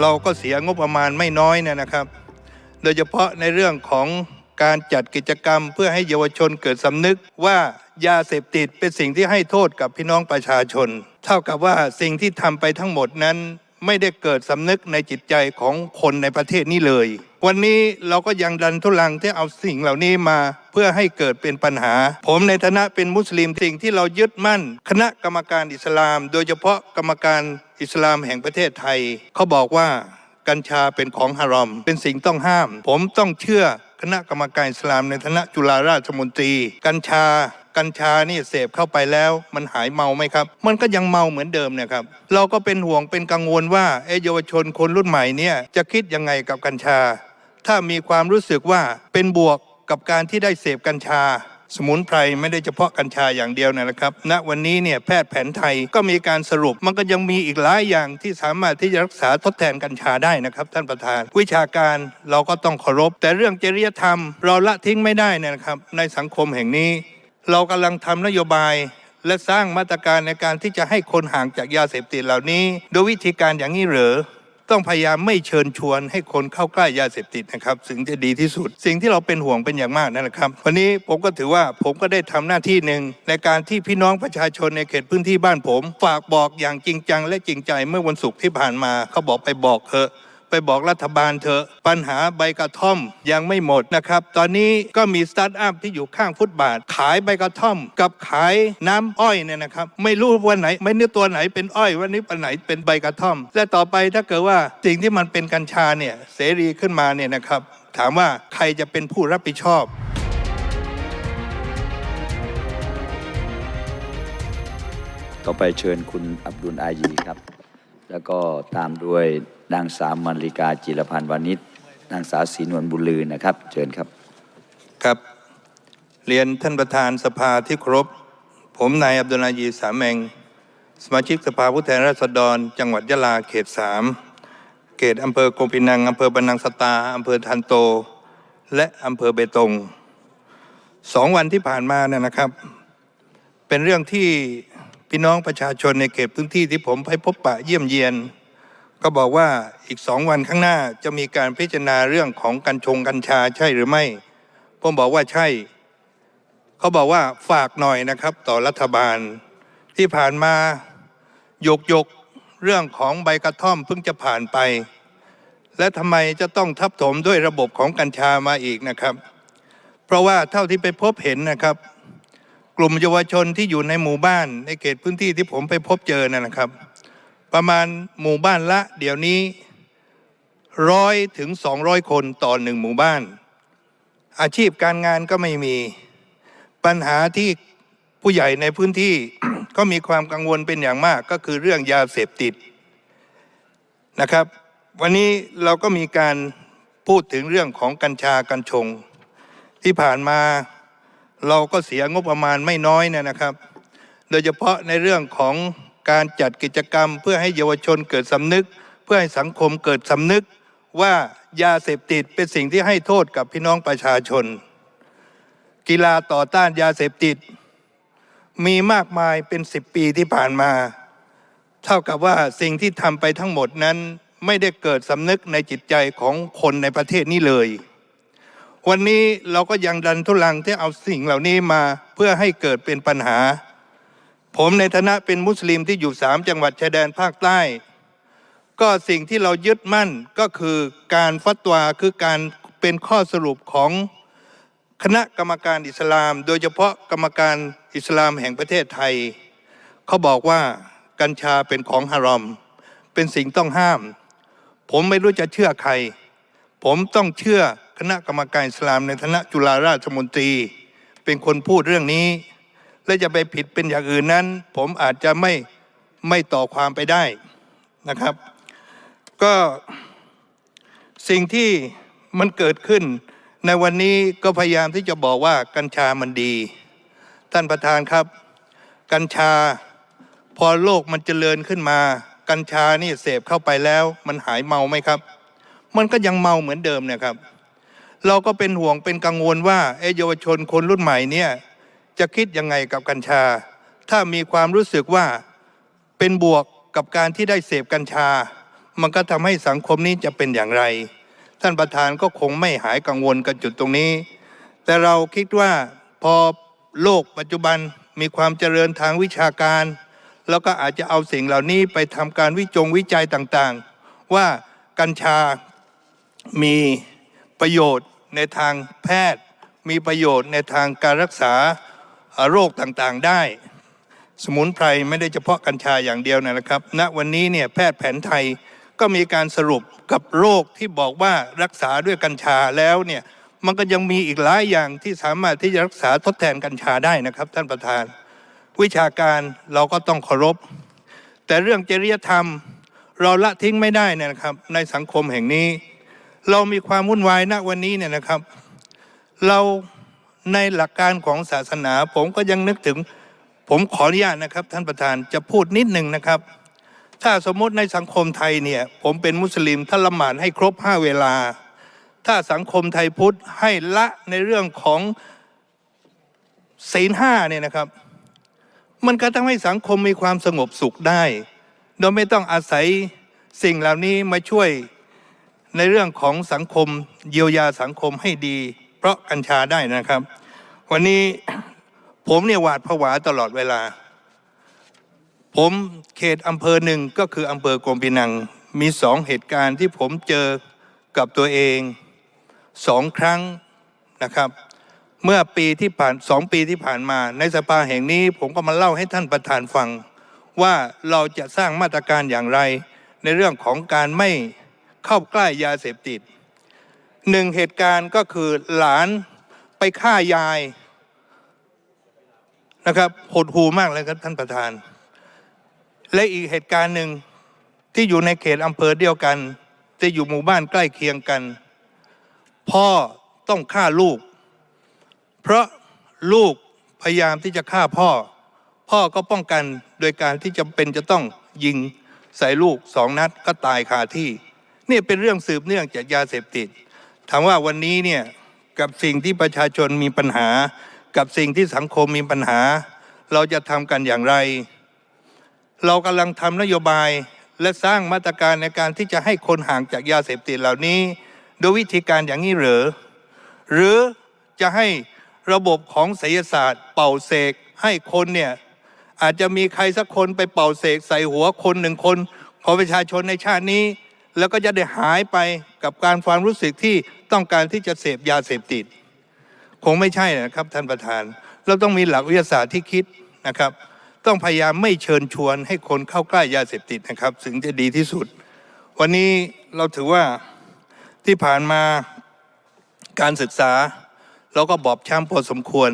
เราก็เสียงบประมาณไม่น้อยเนยนะครับ โดยเฉพาะในเรื่องของการจัดกิจกรรมเพื่อให้เยาวชนเกิดสำนึกว่ายาเสพติดเป็นสิ่งที่ให้โทษกับพี่น้องประชาชน เท่ากับว่าสิ่งที่ทำไปทั้งหมดนั้น ไม่ได้เกิดสำนึกในจิตใจของคนในประเทศนี้เลย วันนี้เราก็ยังดันทุลังที่เอาสิ่งเหล่านี้มา เพื่อให้เกิดเป็นปัญหา ผมในฐานะเป็นมุสลิมสิ่งที่เรายึดมั่น คณะกรรมการอิสลาม โดยเฉพาะกรรมการอิสลามแห่งประเทศไทย เขาบอกว่ากัญชาเป็นของฮารอม เป็นสิ่งต้องห้าม ผมต้องเชื่อคณะกรรมการอิสลามในฐานะจุฬาราชมนตรี กัญชา กัญชานี่เสพเข้าไปแล้ว มันหายเมาไหมครับ มันก็ยังเมาเหมือนเดิมเนี่ยครับ เราก็เป็นห่วงเป็นกังวลว่าเอะเยาวชนคนรุ่นใหม่เนี่ยจะคิดยังไงกับกัญชา ถ้ามีความรู้สึกว่าเป็นบวกกับการที่ได้เสพกัญชา สมุนไพรไม่ได้เฉพาะกัญชาอย่างเดียวนะครับณวันนี้เนี่ยแพทย์แผนไทยก็มีการสรุป มันก็ยังมีอีกหลายอย่างที่สามารถที่จะรักษาทดแทนกัญชาได้นะครับ ท่านประธาน วิชาการเราก็ต้องเคารพ แต่เรื่องจริยธรรม เราละทิ้งไม่ได้นะครับ ในสังคมแห่งนี้ เรากำลังทำนโยบายและสร้างมาตรการในการที่จะให้คนห่างจากยาเสพติดเหล่านี้ โดยวิธีการอย่างนี้หรือต้องพยายามไม่เชิญชวนให้คนเข้าใกล้ยาเสพติดนะครับถึงจะดีที่สุด สิ่งที่เราเป็นห่วงเป็นอย่างมากนั่นแหละครับ วันนี้ผมก็ถือว่าผมก็ได้ทำหน้าที่หนึ่งในการที่พี่น้องประชาชนในเขตพื้นที่บ้านผม ฝากบอกอย่างจริงจังและจริงใจเมื่อวันศุกร์ที่ผ่านมาเขาบอกไปบอกเถอะ ไปบอกรัฐบาลเถอะ ปัญหาใบกระท่อมยังไม่หมดนะครับ ตอนนี้ก็มีสตาร์ทอัพที่อยู่ข้างฟุตบาท ขายใบกระท่อม กับขายน้ำอ้อยเนี่ยนะครับ ไม่รู้วันไหน ไม่นึกตัวไหนเป็นอ้อย วันนี้วันไหนเป็นใบกระท่อม และต่อไปถ้าเกิดว่าสิ่งที่มันเป็นกัญชาเนี่ยเสรีขึ้นมาเนี่ยนะครับ ถามว่าใครจะเป็นผู้รับผิดชอบต่อไปเชิญคุณอับดุลอายีครับ แล้วก็ตามด้วย นางสาวมาริกาจิรพันธ์วานิชนางสาวศรีนวลบุญลือนะครับเชิญครับครับ เรียนท่านประธานสภาที่เคารพผมนายอับดุลอายีสามเองสมาชิกสภาผู้แทนราษฎร จังหวัดยะลาเขตสามเขตอำเภอโกปินังอำเภอบันนังสตาอำเภอทันโต และอำเภอเบตงสองวันที่ผ่านมาเนี่ยนะครับ เป็นเรื่องที่พี่น้องประชาชนในเขตพื้นที่ที่ผมไปพบปะเยี่ยมเยียน ก็บอกว่าอีกสองวันข้างหน้าจะมีการพิจารณาเรื่องของกัญชงกัญชาใช่หรือไม่ ผมบอกว่าใช่ เขาบอกว่าฝากหน่อยนะครับ ต่อรัฐบาล ที่ผ่านมาหยกยกเรื่องของใบกระท่อมเพิ่งจะผ่านไป และทำไมจะต้องทับถมด้วยระบบของกัญชามาอีกนะครับ เพราะว่าเท่าที่ไปพบเห็นนะครับ กลุ่มเยาวชนที่อยู่ในหมู่บ้านในเขตพื้นที่ที่ผมไปพบเจอนะครับ ประมาณหมู่บ้านละ เดี๋ยวนี้ร้อยถึงสองร้อยคนต่อหนึ่งหมู่บ้าน อาชีพการงานก็ไม่มีปัญหาที่ผู้ใหญ่ในพื้นที่ก็มีความกังวลเป็นอย่างมากก็คือเรื่องยาเสพติดนะครับ วันนี้เราก็มีการพูดถึงเรื่องของกัญชากัญชง ที่ผ่านมาเราก็เสียงบประมาณไม่น้อยเนยนะครับ โดยเฉพาะในเรื่องของ การจัดกิจกรรม เพื่อให้เยาวชนเกิดสำนึก เพื่อให้สังคมเกิดสำนึกว่ายาเสพติดเป็นสิ่งที่ให้โทษกับพี่น้องประชาชน กีฬาต่อต้านยาเสพติด มีมากมายเป็นสิบปีที่ผ่านมา เท่ากับว่าสิ่งที่ทำไปทั้งหมดนั้นไม่ได้เกิดสำนึกในจิตใจของคนในประเทศนี้เลย วันนี้เราก็ยังดันทุลังที่เอาสิ่งเหล่านี้มาเพื่อให้เกิดเป็นปัญหา ผมในฐานะเป็นมุสลิมที่อยู่สามจังหวัดชายแดนภาคใต้ ก็สิ่งที่เรายึดมั่นก็คือการฟัตวาคือการเป็นข้อสรุปของคณะกรรมการอิสลาม โดยเฉพาะกรรมการอิสลามแห่งประเทศไทย เขาบอกว่ากัญชาเป็นของฮารอม เป็นสิ่งต้องห้าม ผมไม่รู้จะเชื่อใคร ผมต้องเชื่อคณะกรรมการอิสลามในฐานะจุฬาราชมนตรี เป็นคนพูดเรื่องนี้ และจะไปผิดเป็นอย่างอื่นนั้น ผมอาจจะไม่ไม่ต่อความไปได้นะครับ ก็สิ่งที่มันเกิดขึ้น ในวันนี้ก็พยายามที่จะบอกว่ากัญชามันดี ท่านประธานครับ กัญชาพอโลกมันเจริญขึ้นมา กัญชานี่เสพเข้าไปแล้ว มันหายเมาไหมครับ มันก็ยังเมาเหมือนเดิมนะครับ เราก็เป็นห่วงเป็นกังวลว่าเอะเยาวชนคนรุ่นใหม่เนี่ย จะคิดยังไงกับกัญชา ถ้ามีความรู้สึกว่าเป็นบวกกับการที่ได้เสพกัญชา มันก็ทำให้สังคมนี้จะเป็นอย่างไร ท่านประธานก็คงไม่หายกังวลกับจุดตรงนี้ แต่เราคิดว่าพอโลกปัจจุบันมีความเจริญทางวิชาการ แล้วก็อาจจะเอาสิ่งเหล่านี้ไปทำการวิจงวิจัยต่างๆ ว่ากัญชามีประโยชน์ในทางแพทย์ มีประโยชน์ในทางการรักษา โรคต่างๆได้ สมุนไพรไม่ได้เฉพาะกัญชาอย่างเดียวนะครับณวันนี้เนี่ยแพทย์แผนไทยก็มีการสรุปกับโรคที่บอกว่ารักษาด้วยกัญชาแล้วเนี่ยมันก็ยังมีอีกหลายอย่างที่สามารถที่จะรักษาทดแทนกัญชาได้นะครับ ท่านประธาน วิชาการเราก็ต้องเคารพ แต่เรื่องจริยธรรมเราละทิ้งไม่ได้นะครับ ในสังคมแห่งนี้ เรามีความวุ่นวายณวันนี้เนี่ยนะครับ เรา ในหลักการของศาสนา ผมก็ยังนึกถึง ผมขออนุญาตนะครับ ท่านประธานจะพูดนิดหนึ่งนะครับ ถ้าสมมติในสังคมไทยเนี่ย ผมเป็นมุสลิมถ้าละหมาดให้ครบห้าเวลา ถ้าสังคมไทยพุทธให้ละในเรื่องของศีลห้าเนี่ยนะครับ มันก็ทำให้สังคมมีความสงบสุขได้ โดยไม่ต้องอาศัยสิ่งเหล่านี้มาช่วยในเรื่องของสังคมเยียวยาสังคมให้ดี เพราะกัญชาได้นะครับ วันนี้ผมเนี่ยหวาดผวาตลอดเวลา ผมเขตอำเภอหนึ่งก็คืออำเภอกรมพินังมีสองเหตุการณ์ที่ผมเจอกับตัวเองสองครั้งนะครับ เมื่อปีที่ผ่านสองปีที่ผ่านมาในสภาแห่งนี้ ผมก็มาเล่าให้ท่านประธานฟัง ว่าเราจะสร้างมาตรการอย่างไร ในเรื่องของการไม่เข้าใกล้ยาเสพติด หนึ่งเหตุการณ์ก็คือหลานไปฆ่ายายนะครับหดหูมากเลยครับท่านประธาน และอีกเหตุการณ์หนึ่งที่อยู่ในเขตอำเภอเดียวกันที่อยู่หมู่บ้านใกล้เคียงกัน พ่อต้องฆ่าลูก เพราะลูกพยายามที่จะฆ่าพ่อ พ่อก็ป้องกันโดยการที่จำเป็นจะต้องยิงใส่ลูกสองนัดก็ตายคาที่ นี่เป็นเรื่องสืบเนื่องจากยาเสพติด ถามว่าวันนี้เนี่ยกับสิ่งที่ประชาชนมีปัญหา กับสิ่งที่สังคมมีปัญหา เราจะทำกันอย่างไร เรากำลังทำนโยบายและสร้างมาตรการในการที่จะให้คนห่างจากยาเสพติดเหล่านี้ โดยวิธีการอย่างนี้หรือ หรือจะให้ระบบของไสยศาสตร์ เป่าเสกให้คนเนี่ยอาจจะมีใครสักคนไปเป่าเสกใส่หัวคนหนึ่งคนของประชาชนในชาตินี้ แล้วก็จะได้หายไป กับการความรู้สึกที่ต้องการที่จะเสพยาเสพติด คงไม่ใช่นะครับท่านประธาน เราต้องมีหลักวิทยาศาสตร์ที่คิดนะครับ ต้องพยายามไม่เชิญชวนให้คนเข้าใกล้ยาเสพติดนะครับ ถึงจะดีที่สุด วันนี้เราถือว่าที่ผ่านมาการศึกษา เราก็บอบช้ำพอสมควร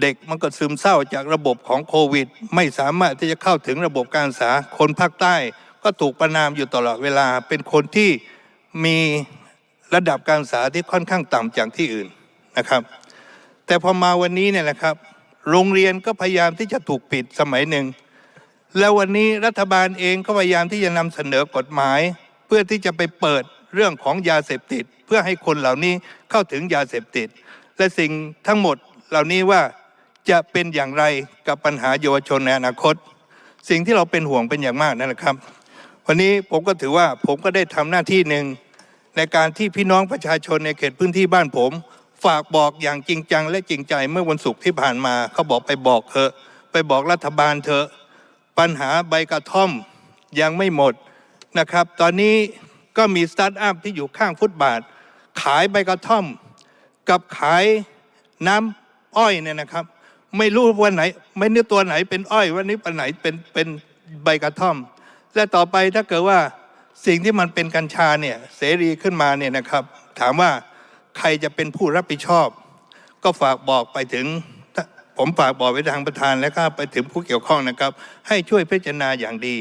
เด็กมันก็ซึมเศร้าจากระบบของโควิด ไม่สามารถที่จะเข้าถึงระบบการศึกษาคนภาคใต้ ก็ถูกประนามอยู่ตลอดเวลาเป็นคนที่ มีระดับการศึกษาที่ค่อนข้างต่ำจากที่อื่นนะครับ แต่พอมาวันนี้เนี่ยนะครับ โรงเรียนก็พยายามที่จะถูกปิดสมัยหนึ่ง แล้ววันนี้รัฐบาลเองก็พยายามที่จะนำเสนอกฎหมาย เพื่อที่จะไปเปิดเรื่องของยาเสพติด เพื่อให้คนเหล่านี้เข้าถึงยาเสพติด และสิ่งทั้งหมดเหล่านี้ว่าจะเป็นอย่างไรกับปัญหาเยาวชนในอนาคต สิ่งที่เราเป็นห่วงเป็นอย่างมากนั่นแหละครับ วันนี้ผมก็ถือว่าผมก็ได้ทำหน้าที่หนึ่ง ในการที่พี่น้องประชาชนในเขตพื้นที่บ้านผม ฝากบอกอย่างจริงจังและจริงใจเมื่อวันศุกร์ที่ผ่านมาเขาบอกไปบอกเถอะ ไปบอกรัฐบาลเถอะ ปัญหาใบกระท่อมยังไม่หมดนะครับ ตอนนี้ก็มีสตาร์ทอัพที่อยู่ข้างฟุตบาท ขายใบกระท่อม กับขายน้ำอ้อยเนี่ยนะครับ ไม่รู้วันไหน ไม่นึกตัวไหนเป็นอ้อย วันนี้ปันไหนเป็นเป็นใบกระท่อม และต่อไปถ้าเกิดว่า สิ่งที่มันเป็นกัญชาเนี่ยเสรีขึ้นมาเนี่ยนะครับ ถามว่าใครจะเป็นผู้รับผิดชอบ ก็ฝากบอกไปถึง ผมฝากบอกไปทางประธานและก็ไปถึงผู้เกี่ยวข้องนะครับ ให้ช่วยพิจารณาอย่างดี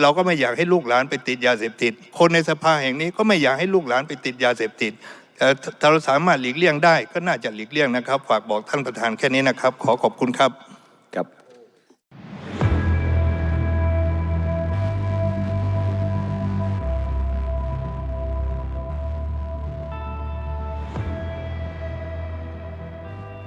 เราก็ไม่อยากให้ลูกหลานไปติดยาเสพติด คนในสภาแห่งนี้ก็ไม่อยากให้ลูกหลานไปติดยาเสพติดแต่ถ้าเราสามารถหลีกเลี่ยงได้ก็น่าจะหลีกเลี่ยงนะครับ ฝากบอกท่านประธานแค่นี้นะครับ ขอขอบคุณครับ